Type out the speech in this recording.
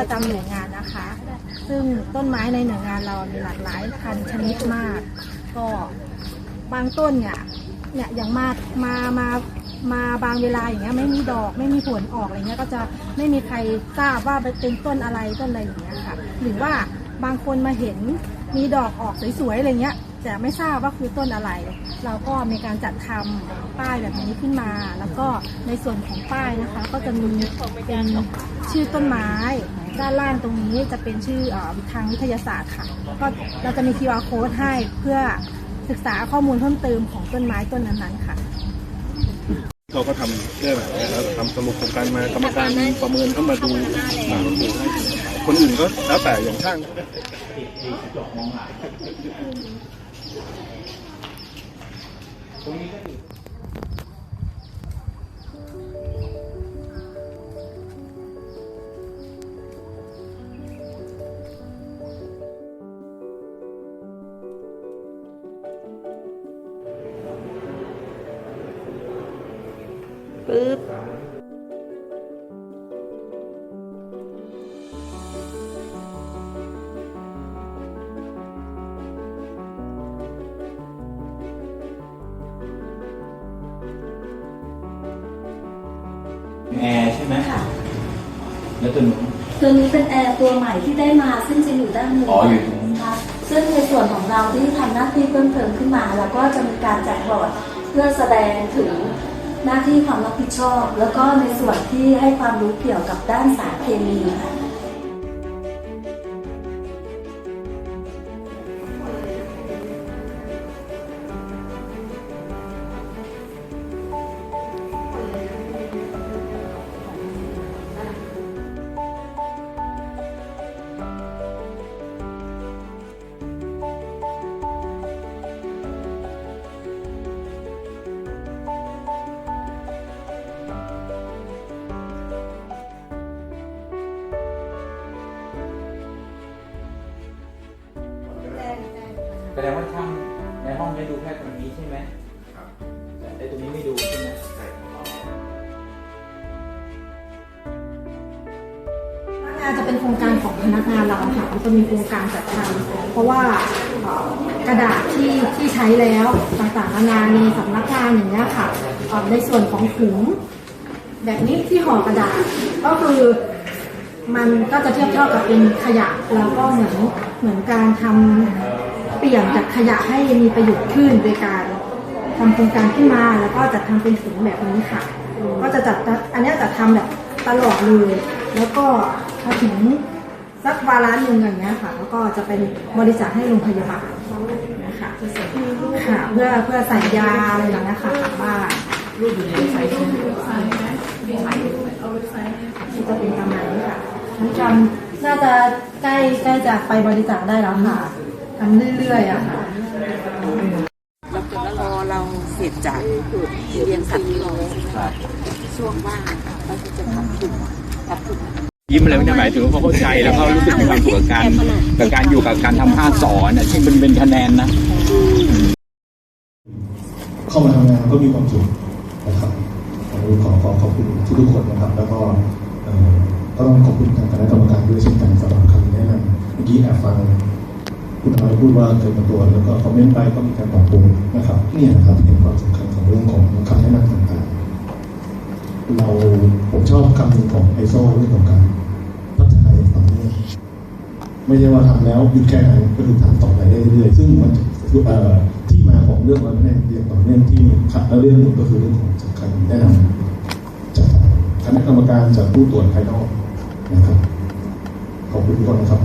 ประจำหน่วยงานนะคะ ซึ่งต้นไม้ในหน่วยงานเรามีหลากหลายพันชนิดมาก ก็บางต้นเนี่ยเนี่ยอย่างมามามามาบางเวลาอย่างเงี้ยไม่มีดอกไม่มีผลออกอะไรเงี้ยก็จะไม่มีใครทราบว่าเป็นต้นอะไรต้นอะไรอย่างเงี้ยค่ะ หรือว่าบางคนมาเห็นมีดอกออกสวยๆอะไรเงี้ย แต่ไม่ทราบว่าคือต้นอะไร เราก็มีการจัดทำป้ายแบบนี้ขึ้นมา แล้วก็ในส่วนของป้ายนะคะ ก็จะมีเป็นชื่อต้นไม้ ด้านล่างตรงนี้จะเป็นชื่อทางวิทยาศาสตร์ค่ะก็เราจะมี QR code ให้เพื่อศึกษาข้อมูลเพิ่มเติมของต้นไม้ต้นนั้นๆค่ะเขาก็ทำเรื่องแบบนี้แล้วทำสรุปโครงการมากรรมการประเมินเข้ามาดูคนอื่นก็แล้วแต่อย่างช่าง ปึ๊บ แอร์ใช่ไหมค่ะ แล้วตัวนู้นตัวนี้เป็นแอร์ตัวใหม่ที่ได้มาซึ่งจะอยู่ด้านนู้นอ๋ออยู่ตรงนู้นค่ะซึ่งในส่วนของเราที่ทำหน้าที่เพิ่มเติมขึ้นมาเราก็จะมีการจัดบอร์ดเพื่อแสดงถึงหน้าที่ความรับผิดชอบ แล้วก็ในส่วนที่ให้ความรู้เกี่ยวกับด้านสารเคมีค่ะ ดงว่าช่างในห้องได้ดูแค่ตรงนี้ใช่ไหมครับแต่ไอ้ตรงนี้ไม่ดูใช่ไหมงานจะเป็นโครงการของพนักงานเราค่ะมันจะมีโครงการจัดทำเพราะว่าเอ่อกระดาษที่ที่ใช้แล้วต่างๆนานาในสำนักงานอย่างเงี้ยค่ะเอ่อในส่วนของถุงแบบนี้ที่ห่อกระดาษก็คือมันก็จะเทียบเท่ากับเป็นขยะแล้วก็เหมือนเหมือนการทำ เปลี่ยนจากขยะให้มีประโยชน์ขึ้นโดยการทำโครงการขึ้นมาแล้วก็จัดทำเป็นถุงแบบนี้ค่ะ ก็จะจัดอันเนี้ยจะทำแบบตลอดเลยแล้วก็พอถึงสักวาระหนึ่งอย่างเงี้ยค่ะ แล้วก็จะเป็นบริจาคให้โรงพยาบาลนะคะค่ะเพื่อเพื่อใส่ยาอะไรอย่างเงี้ยค่ะกลับบ้านรูปอยู่ในไซต์ที่จะเป็นประมาณนี้ค่ะน้องจำน่าจะใกล้ใกล้จะไปบริจาคได้แล้วค่ะ ทำเรื่อยๆอะค่ะพอเราเสร็จจากเรียนสัตว์ที่เราช่วงว่างเราก็จะทำถุงทำถุงยิ้มอะไรไม่ได้หมายถึงว่าเขาเข้าใจแล้วเขารู้สึกมีความสุขกับการกับการอยู่กับการทำภาคสอนน่ะซึ่งเป็นเป็นคะแนนนะ เข้ามาทำงานก็มีความสุขนะครับขอขอขอขอบคุณทุกทุกๆคนนะครับ แล้วก็เอ่อก็ต้องขอบคุณทางคณะกรรมการด้วยเช่นกันสำหรับคำแนะนำเมื่อกี้แอบฟัง คุณน้อยพูดว่าเคยมาตรวจแล้วก็คอมเมนต์ไปก็มีการปรับปรุงนะครับนี่นะครับเป็นความสำคัญของเรื่องของคำแนะนำต่างๆเราผมชอบคำหนึ่งของไอโซเรื่องของการพัฒนาอย่างต่อเนื่องไม่ใช่ว่าทำแล้วหยุดแค่นั้นก็คือทำต่อไปได้เรื่อยๆซึ่งมันที่มาของเรื่องวันแม่เรียนต่อเนื่องที่ขัดและเรื่องหนึ่งก็คือเรื่องของสำคัญแนะนำจากคณะกรรมการจากผู้ตรวจภายนอกนะครับขอบคุณทุกคนนะครับ